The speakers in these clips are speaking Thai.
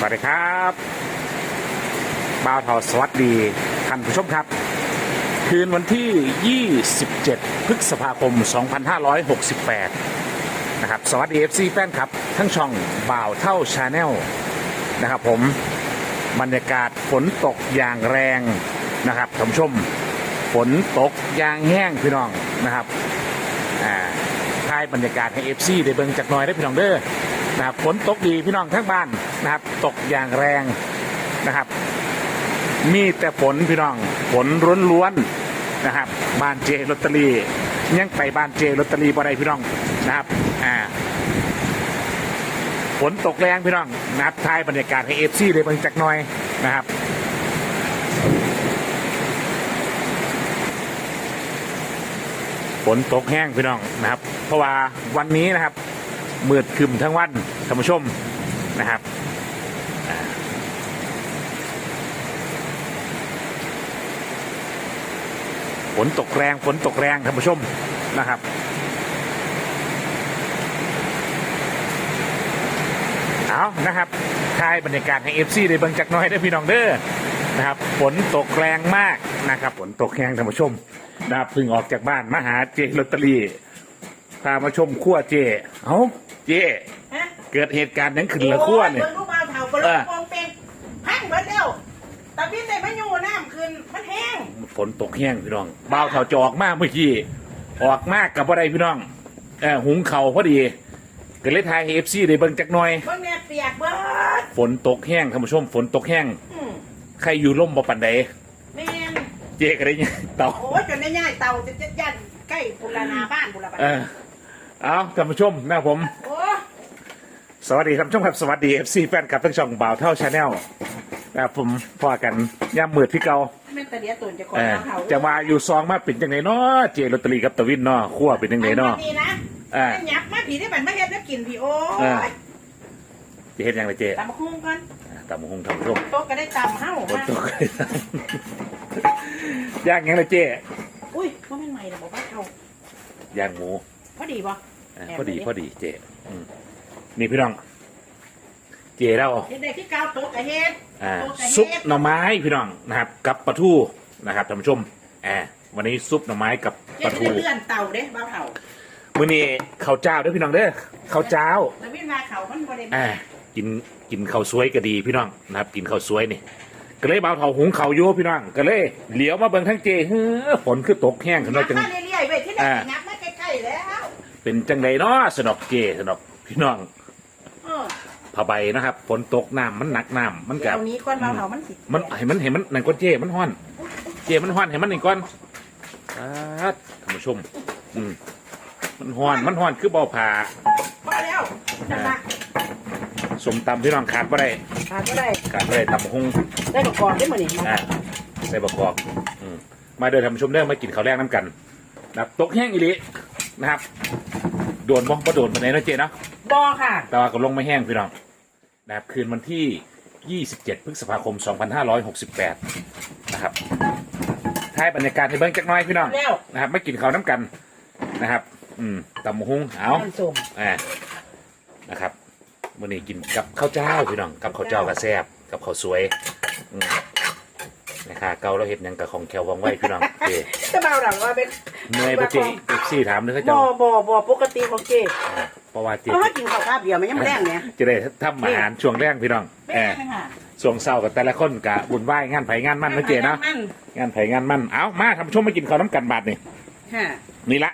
สวัสดีครับบ่าวเทาสวัสดีท่านผู้ชมครับ คืนวันที่ 27 พฤษภาคม 2568 นะครับ สวัสดี FC แฟนครับ ทั้งช่องบ่าวเท่าชาแนลนะครับผมบรรยากาศฝนตกอย่างแรงนะครับท่านผู้ชมฝนตกอย่างแห้งพี่น้องนะครับอ่าถ่ายบรรยากาศให้เอฟซีได้เบิ่งจากหน้อยได้พี่น้องเด้อ นะครับฝนตกดีพี่น้องทั้งบ้านนะครับ ตกอย่างแรงนะครับ มีแต่ฝนพี่น้องฝนล้วนๆนะครับ บ้านเจลอตเตอรี่ยังไปบ้านเจลอตเตอรี่บ่ได้พี่น้องนะครับอ่าฝนตกแรงพี่น้องนะครับถ่ายบรรยากาศให้เอฟซีได้เบิ่งจากหน้อยนะครับฝนตกแห้งพี่น้องนะครับ เพราะว่าวันนี้นะครับ มืดคึมทั้งวันท่านผู้ชมนะครับฝนตกแรงฝนตกแรงท่านผู้ชมนะครับเอานะครับทายบรรยากาศให้เอฟซีได้เบิ่งจักน้อยได้พี่น้องเด้อนะครับฝนตกแรงมากนะครับฝนตกแห้งท่านผู้ชมนะครับเพิ่งออกจากบ้านมาหาเจลอตเตอรี่พามาชมขั้วเจ เอ้า เจฮะเกิดเหตุการณ์นั้นขึ้นละขั้วเนี่ย โอ้เบิ่งลูกบ่าวเฒ่าก็ลเองอมองเป็นพังเบิดแล้วตะวินได้มาอยู่น้ำขึ้นมันแห้งฝนตกแห้งพี่น้องบ่าวเขาจะออกมากเมื่อกี้ออกมากกับอะไรพี่น้องเออหุงเข่าวพอดีก็เลยทายเอฟซีได้เบิ่งจักหน่อย เบิ่งแน่เปียกเบิดฝนตกแห้งท่านผู้ชมฝนตกแห้งอืมใครอยู่ร่มบ่ปันใดแม่นเจก็ได้เนี่ยเต่า โอ้ยจนได้ย่ายเตาจะจะยันใกล้ปุรณาบ้านปุรบันเออเอาท่านผู้ชมนะผมโอ้ สวัสดีท่านผู้ชมครับสวัสดีเอฟซีแฟนคลับทั้งช่องบ่าวเท่าชาแนลนะครับผมพอกันย่ำมืดพี่เก่าแม่นตะเดียตุนจะขอเออบ่าวเฒ่าจะมาอยู่ซองมาเป็นยังไงเนาะเจลอตเตอรี่กับตะวินเนาะขั้วเป็นยังไงเนาะอัดีนะอ่าไม่หยับมาผีได้บันมาเฮ็ดแล้วกินพี่โอ้อ่ายจะเห็นยังไงเจตำบักหุ่งก่อนตามหงทำชมโต๊ะก็ได้ตำเฮ้าบนมาโต๊ะย่างยังไงเจอุ้ยว่าแม่นใหม่นะบอกว่าเฒ่าย่างหมูพอดีบ่อ่าพอดีพอดีเจอืม นี่พี่น้อง เจเราเฮ็ดได้คือเก่าโต๊ะกะเฮ็ดอ่าโต๊ะกะซุปเฮ็ดหน่อไม้พี่น้องนะครับ กับปลาทูนะครับท่านผู้ชมอ่าวันนี้ซุปหน่อไม้กับปเฮ็ลาดทูเลื่อนเตาเด้บ่าวเฒ่ามื้อนี้ข้าวเจ้าเด้อพี่น้องเด้อข้าวเจ้าแล้ววินมาเขามันบ่ได้อ่ากินกินข้าวสวยก็ดีพี่น้องนะครับ กินข้าวสวยนี่ก็เลยเบาเถาหุงข้าวโยพี่น้องก็เลยเหลียวมาเบิ่งทั้งเจเฮ้อฝนคือตกแห้งขึ้นมาจังนับมาเรื่อยๆเว้ยที่ได้อ่านับมาใกล้ๆแล้วเป็นจังไดเนาะสนอกเจสนอกพี่น้องเออ ผ้าใบนะครับฝนตกน้ำมันหนักน้ำมันกัเดี๋บยวนี้ก้อนบ่าวเฒ่ามันสิมันให้มันเห็นมันนั่นก้อนเจมันห้อน เจมันห้อนให้มันนี่ก้อนครับท่านผู้ชม อืมมันห้อนมันห้อนคือเบาผ่าพอแล้วนั่นล่ะสมตำพี่น้องขาดบ่ได้ขาดบ่ได้ ขาดบ่ได้ตำหงได้ประกอบได้มื้อนี้อ่าใส่ประกอบอืมมาเดินทำชมเรื่องมากินข้าวแรกน้ำกันนะครับตกแห้งอีหลีนะครับ โดนบ่บ่โดนมาไหนใดเนาะเจเนาะบ่ค่ะ แต่ว่าก็ลงไม่แห้งพี่น้อง นะครับคืนวันที่ 27 พฤษภาคม 2568 นะครับท้ายบรรยากาศให้เบิ้งจักหน้อยพี่น้องแล้วนะครับไม่กินข้าวน้ำกันนะครับ อืมตำบักหุงเอาน้ำส้มอ่านะครับวันนี้กินกับข้าวเจ้าพี่น้องกับข้าวเจ้ากระแซบกับข้าวสวยอืมนะคะเกาเราเห็ดหยังกับของแคววังไว้พี่น้องเจจะบ่าวเฒ่าว่าเป็นเมื่อยปะเจเอฟซี่ถามเลยเขาบ่เจ้าบ่บ่ปกติของเจ๊เพ ราะว่าเจเพราะว่ากินข้าวคาบเดียวมันยังบ่แรงเนี่ยจะได้ทำอาหารช่วงแรกพี่น้องไม่เอแรองค่ะช่วงเศร้ากับแต่ละคนกะบุญไหว้งานไผงานมั่นนะเจเนาะมันงานไผงานมั่นเอามาทำชมมากินข้าวน้ำกันบาทนี่ค่ะนี่ละ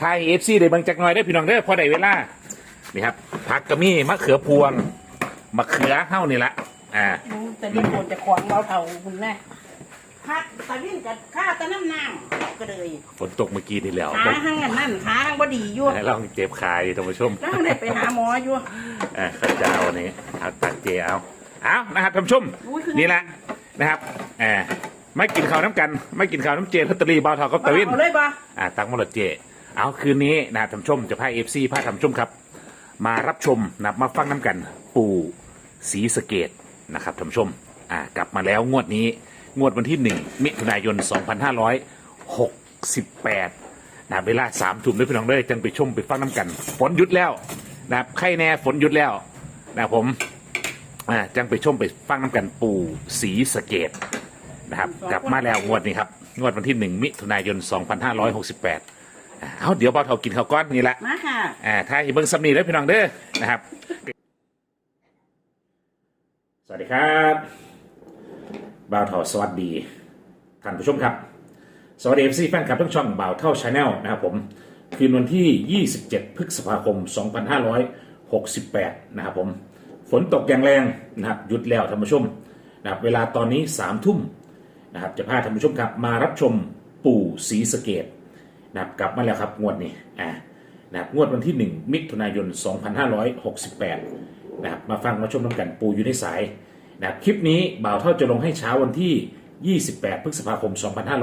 ทายเอฟซีได้เบางจักหน่อยได้อพี่น้องได้อพอได้เวลานี่ครับผักกระมี่มะเขือพวงมะเขือเฮ้านี่ละอ่า แต่นี่โดนจะขวางบ่าวเฒ่าคุณแม่ พัดตะวินกับข้าตะน้ำน้ำก็เลยฝนตกเมื่อกี้นี่แล้วขาหังอันนั่นขาหังบ่ดีอยู่ลองเจ็บขาอยู่ท่านผู้ชมแล้วได้ไปหาหมออยู่อ่าข้าวเจ้าอันนี้เอาตักเจเอาเอานะครับท่านผู้ชมอุ้ยคือนี่แหละนะครับอ่าไม่กินข้าวน้ำกัน ไม่กินข้าวน้ำเจลอตเตอรี่บาวทอกับตะวินเอาเลยบ่อ่าตักมรดเจ เอาคืนนี้นะครับท่านผู้ชมจะพาเอฟซีพาท่านผู้ชมครับ มารับชมนะครับมาฟังน้ำกัน ปู่ศรีสะเกดนะครับท่านผู้ชมอ่ากลับมาแล้วงวดนี้ งวดวันที่หนึ่งมิถุนายน 2568นะเวลาสามทุ่มด้วยพี่น้องเลยจังไปชมไปฟังน้ำกัน ฝนหยุดแล้วนะครับใครแน่ฝนหยุดแล้วนะครับผมอ่าจังไปชมไปฟังน้ำกันปู่สีสะเกตนะครับ กลับมาแล้วงวดนี้ครับ งวดวันที่หนึ่งมิถุนายน 2568อ่าเอาเดี๋ยวเบาเท่ากินข้าวก้อนนี่แหละมาค่ะ อ่าถ้าเบิ่งสำนีแล้วพี่น้องเด้อนะครับ สวัสดีครับ บ่าวเท่าสวัสดีท่านผู้ชมครับ สวัสดีเอฟซีแฟนคลับทั้งช่องบ่าวเท่าชาแนลนะครับผม คืนวันที่ 27 พฤษภาคม 2568 นะครับผม ฝนตกอย่างแรงนะครับหยุดแล้วท่านผู้ชมนะครับเวลาตอนนี้ 3 ทุ่มนะครับจะพาท่านผู้ชมครับ มารับชมปู่ศรีสเกดนะครับกลับมาแล้วครับงวดนี้อ่านะครับงวดวันที่ 1 มิถุนายน 2568 นะครับมาฟังมาชมน้ำกันปูอยู่ในสาย นะครับคลิปนี้บ่าวเท่าจะลงให้เช้าวันที่ 28 พฤษภาคม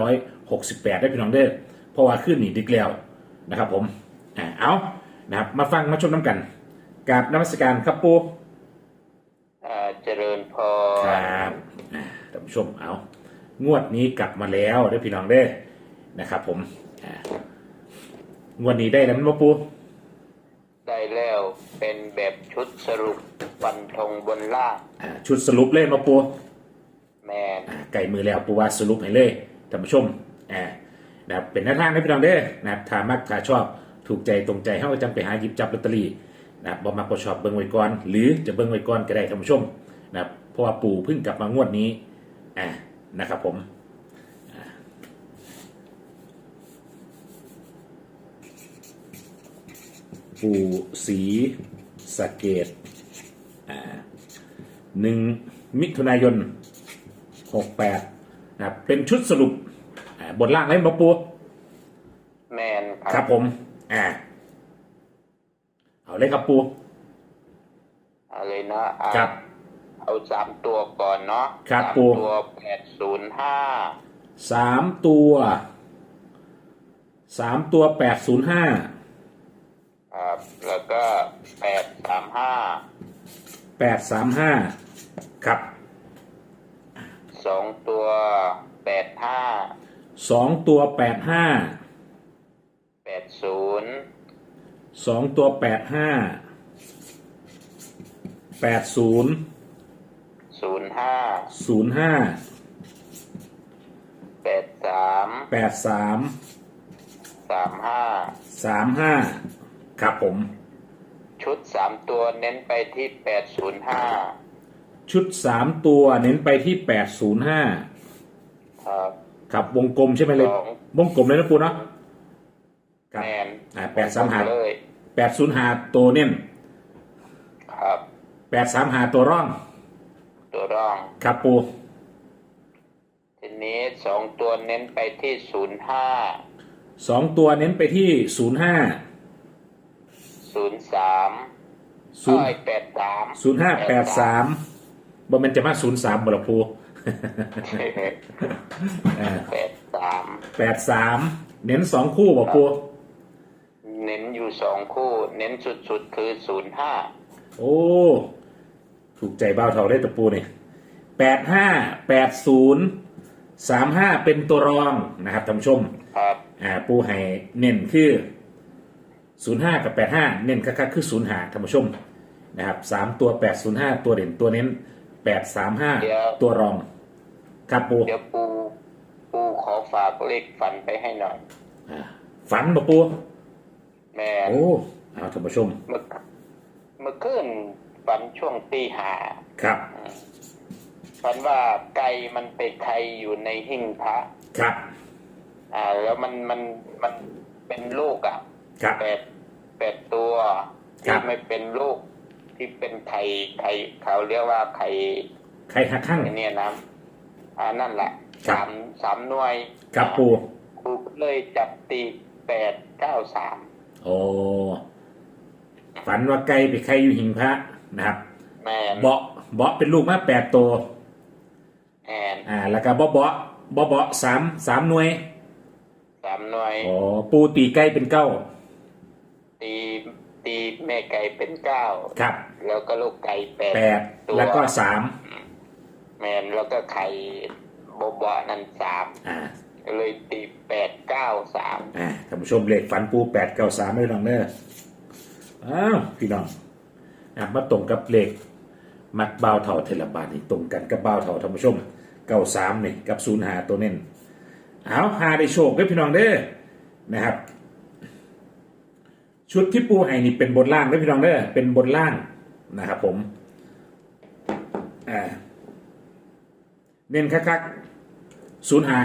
2568 ได้พี่น้องเด้อเพราะว่าขึ้นหนีดึกแล้วนะครับผมอ่าเอานะครับมาฟังมาชมน้ำกันกราบนมัสการครับปูอ่าเจริญพครรับอ่าท่านผู้ชมเอางวดนี้กลับมาแล้วได้อพี่น้องเด้อนะครับผมอ่างวดนี้ได้แล้วมั้ยปู ได้แล้วเป็นแบบชุดสรุป ฟันธงบนล่างอ่าชุดสรุปเลยมาปูแมนอ่าไก่มือแล้วปูว่าสรุปให้เลยท่านผู้ชมอ่านะครับเป็นหน้าทางให้พี่น้องเด้อนะครับถ้ามักถ้าชอบถูกใจตรงใจเฮาจังไปหาหยิบจับลอตเตอรี่นะครับบ่มักบ่ชอบเบิ่งไว้ก่อนหรือจะเบิ่งไว้ก่อนก็ได้ท่านผู้ชมนะครับเพราะว่าปู่เพิ่งกลับมางวดนี้อ่านะครับผมอ่าปู่ศรีสะเกดอ่า หนึ่งมิถุนายนหกแปดนะครับเป็นชุดสรุปอ่าบนล่างเลยมาปูแมนครับผมอ่าเอาเลยครับปู เอาเลยนะเอาครับเอาสามตัวก่อนเนาะครับสามปู่ ตัวแปดศูนย์ห้าสามตัวสามตัวแปดศูนย์ห้าครับแล้วก็แปดสามห้าแปดสามห้า ครับสองตัวแปดห้าสองตัวแปดห้าแปดศูนย์สองตัวแปดห้าแปดศูนย์ศูนย์ห้าศูนย์ห้าแปดสามแปดสามสามห้าสามห้าครับผม ชุดสามตัวเน้นไปที่แปดศูนย์ห้า ชุดสามตัวเน้นไปที่แปดศูนย์ห้าครับครับวงกลมใช่ไหมเลย สองวงกลมเลยนะปูเนาะครับแมนอ่าแปดสามหาเลยแปดศูนย์หาตัวเน้นครับ แปดสามหาตัวร่อง ตัวร่อง ครับปูทีนี้สองตัวเน้นไปที่ศูนย์ห้าสองตัวเน้นไปที่ศูนย์ห้าศูนย์สามศูนย์อ้อยแปดสามศูนย์ห้าแปดสาม บ่แมันจะมาศูนย์สามบ่ละปูแปดสามแปดสามเน้นสองคู่บ่ปูเน้นอยู่สองคู่ เน้นสุดๆคือศูนย์ห้าโอ้ ถูกใจเบ้าเท่าได้ตะปูนี่แปดห้าแปดศูนย์สามห้าเป็นตัวรองนะครับท่านผู้ชม ครับอ่าปูให้เน้นคือศูนย์ห้ากับแปดห้าเน้นคักๆคือศูนย์หาท่านผู้ชมนะครับสามตัวแปดศูนย์ห้าตัวเด่นตัวเน้น แปดสามห้าตัวรอง ครับปูเดี๋ยวปู ปูขอฝากเลขฝันไปให้หน่อย อ่าฝันบ่ปูแม่โอ้เอาท่านผู้ชมเมื่อเมื่อคืนฝันช่วงตีห้าครับฝันว่าไก่มันไปไข่อยู่ในหิ้งพระ ครับอ่า แล้วมันมันมันเป็นลูกอะครับ แปดแปดตัวครัที่บ ไม่เป็นลูก ที่เป็นไข่ไข่เขาเรียกว่าไข่ใครหักข้างไอ้เนี่ยนะอ่านั่นแหละครับสามสามหน่วยครับปูครูก็เลยจับตีแปดเก้าสามโอ้ฝันว่าไก่ไปไข่อยู่หิงพระนะครับแม่นเบาะเบาะเป็นลูกมาแปดตัวแอนอ่า แล้วก็เบาะเบาะเบาะเบาะสามสามหน่วยสามหน่วยอ๋อปูตีไก่เป็นเก้าตี ตีแม่ไก่เป็นเก้าครับ แล้วก็ลูกไก่แปดแปดตัวแล้วก็สามแมนแล้วก็ไข่บบะนั่นสามอ่าก็เลยตีแปดเก้าสามอ่าท่านผู้ชมเลขฝันปูแปดเก้าสามไม่ลองเด้ออ้าวพี่น้องอะมาตรงกับเลขมักเบาวเท่าเทเลบาทนี่ตรงกันกับเบาวเท่าท่านผู้ชมเก้าสามนี่กับศูนย์หาตัวเน้นเอาหาได้โชคเด้อพี่น้องเด้อนะครับ ชุดที่ปูให้นี่เป็นบนล่างเด้อพี่น้องเด้อเป็นบนล่างนะครับผมอ่าเน้นคักๆศูนย์หา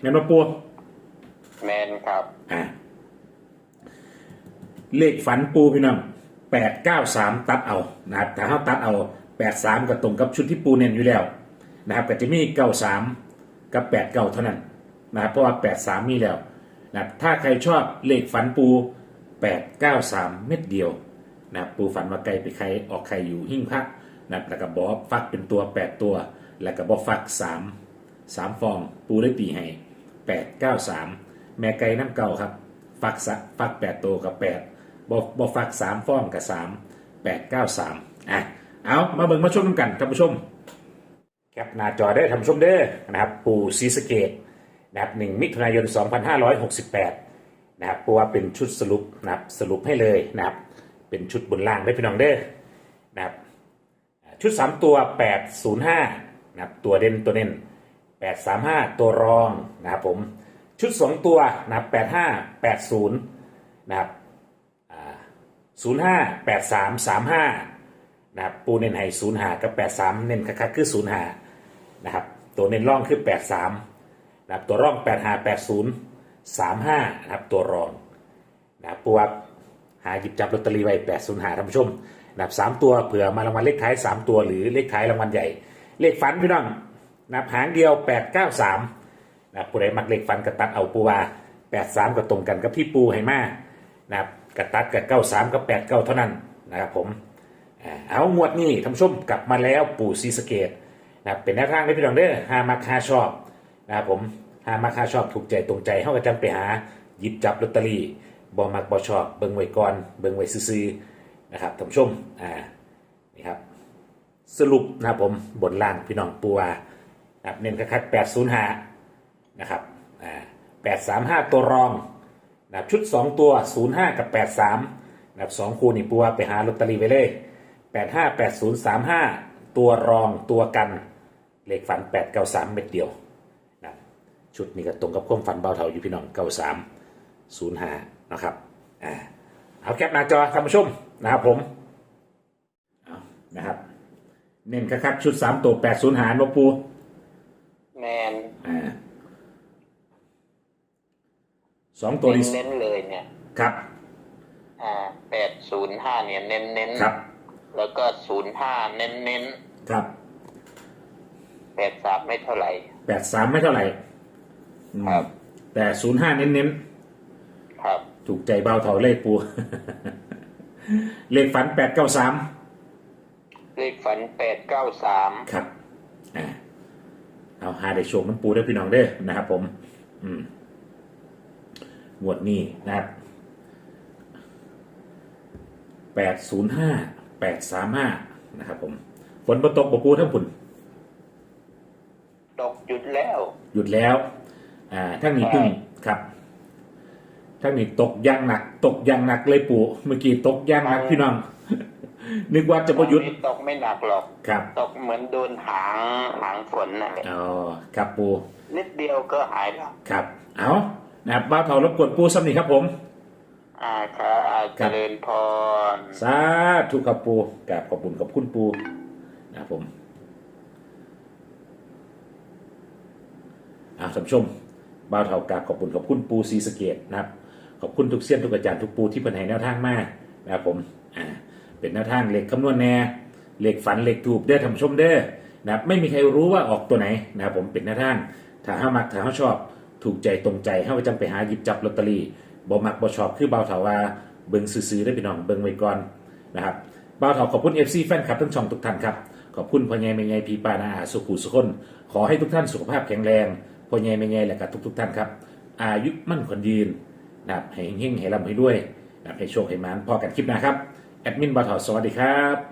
เงินมาปูแมนครับอ่าเลขฝันปูพี่น้องแปดเก้าสามตัดเอานะครับถ้าเขาตัดเอาแปดสามก็ตรงกับชุดที่ปูเน้นอยู่แล้วนะครับก็จะมีเก้าสามกับแปดเก้าเท่านั้นนะครับเพราะว่าแปดสามมีแล้วนะครับถ้าใครชอบเลขฝันปู แปดเก้าสามเม็ดเดียวนะปูฝันว่าไก่ไปใครออกใครอยู่หิ้งพักนะแล้วก็บอฟักเป็นตัวแปดตัว แล้วก็บอฟักสามสามฟอง ปูได้ตีให้แปดเก้าสามแม่ไก่น้ำเก่าครับ ฟักสะฟักแปดตัวกับแปดบอบอฟักสามฟองกับสามแปดเก้าสามอะเอามาเบิ่งมาชมกันท่านผู้ชมแคปหน้าจอได้ท่านผู้ชมเด้อนะครับปูซีสเกตนะครับหนึ่งมิถุนายน 2568 นะครับปูว่าเป็นชุดสรุปนะครับสรุปให้เลยนะครับ เป็นชุดบนล่างได้พี่น้องเด้อนะครับชุด 3 ตัว 805นะครับตัวเด่นตัวเน้น835 ตัวรองนะครับผมชุด 2 ตัวนะครับ85 80นะครับอ่า05 83 35นะครับปูเน้นให้ศูนย์หากับแปดสามเน้นคักๆคือศูนย์หานะครับตัวเน้นร่องคือแปดสามนะครับตัวร่องแป ดหาแปดศูนย์สามห้านะครับตัวรองนะครับปูว่าหาหยิบจับลอตเตอรี่ไว้แปดศูนย์หาท่านผู้ชมนะครับสามตัวเผื่อมารางวัลเลขท้ายสามตัวหรือเลขท้ายรางวัลใหญ่ เลขฝันพี่น้องนะครับหางเดียวแปดเก้าสามนะครับผู้ใดมักเลขฝันกระตัดเอาปูว่าแปดสามก็ตรงกันกับที่ปูให้มานะครับกระตัดกับเก้าสามกับแปดเก้าเท่านั้นนะครับผมเอางวดนี้ท่านผู้ชมกลับมาแล้วปู่ซีสเกตนะครับเป็นแนวทางให้พี่น้องเด้อหามาคาชอบนะครับผม หามาคาชอบถูกใจตรงใจเฮาก็จำไปหาหยิบจับลอตเตอรี่บ่มักบ่ชอบเบิ่งไว้ก่อนเบิ่งไว้ซื่อๆนะครับท่านผู้ชมอ่านี่ครับสรุปนะครับผมบนล่างพี่น้องปูว่านะครับเน้นคักๆ805นะครับอ่า835 ตัวรองนะครับชุด 2 ตัว 05 กับ 83นะครับสองคู่นี่ปูว่าไปหาลอตเตอรี่ไว้เลยแปดห้าแปดศูนย์สามห้าตัวรองตัวกันเลขฝันแปดเก้าสามเม็ดเดียว ชุดนี้ก็ตรงกับความฝันเบาเท่าอยู่พี่น้องเก้าสามศูนย์ห้านะครับอ่าเอาแคปหน้าจอท่านผู้ชมนะครับผมเอานะครับ เน้นคักๆชุดสามตัวแปดศูนย์หารวปูแมนอ่าสองตัวนี้เน้นๆเลยเนี่ย ครับ อ่าแปดศูนย์ห้าเนี่ยเน้นเน้นๆครับ แล้วก็ศูนย์ห้าเน้นเน้นครับแปดสามไม่เท่าไหร่แปดสามไม่เท่าไหร่อืม ครับ แต่ศูนย์ห้าเน้นๆครับถูกใจเบาเท่าเลขปู เลขฝันแปดเก้าสามเลขฝันแปดเก้าสามครับอ่าเอาหาได้โชคน้ำปูได้อพี่น้องเด้อนะครับผม อืมงวดนี้นะครับแปดศูนย์ห้าแปดสามห้านะครับผมฝนประตกบปูทั้งฝุ่นตกหยุดแล้ว หยุดแล้ว อ่าทั้งนี้เพึ่งครับทั้งนี้ตกอยางหนัก ตกอยางหนักเลยปูเมื่อกี้ตกอยางหนักพี่น้องนึกว่าจะประยุทธ์ตอนนี้ตกไม่หนักหรอกครับ ตกเหมือนโดนหางหางฝนน่ะอ๋อครับปูนิดเดียวก็หายแล้วครับ เอานะครับบ้าวเถารบกวนปูสำนีครับผม อ่าครับอ่าครัเจบริญพรสาธุครับปูกราบขอบคุณขอบคุณปูนะครับผมเอาท่านผู้ชม บ้าวเถากราบขอบคุณขอบคุณปูซีสเกตนะครับ ขอบคุณทุกเสี้ยนทุกอาจารย์ทุกปูที่เป็นให้แนวทางมานะครับผมอ่าเป็นแนวทางเหล็กคำนวณแน่เหล็กฝันเหล็กถูกเด้อท่านชมเด้อนะครับไม่มีใครรู้ว่าออกตัวไหนนะครับผมเป็นแนวทางถ้าห้ามักถ้าห้าชอบถูกใจตรงใจห้าก็จำไปหาหยิบจับลอตเตอรี่บ่มักบ่ชอบคือเบาวเถาว่าเบิ่งซื้อได้อพี่น้องเบิ่งไว้ก่อนนะครับเบาวเถาขอบคุณ FC แฟนคลับทั้งช่องทุกท่านครับขอบคุณพ่อใหญ่แม่ใหญ่พี่ป้านาอาสุขุสุขคน ขอให้ทุกท่านสุขภาพแข็งแรง พ่อใหญ่แม่ใหญ่และกับทุก ๆ ท่านครับ อายุมั่นขวัญยืนนะครับให้เฮงให้ร่ำให้ด้วยนะครับให้โชคให้มานพอกันคลิปหน้าครับ แอดมินบาทอสวัสดีครับ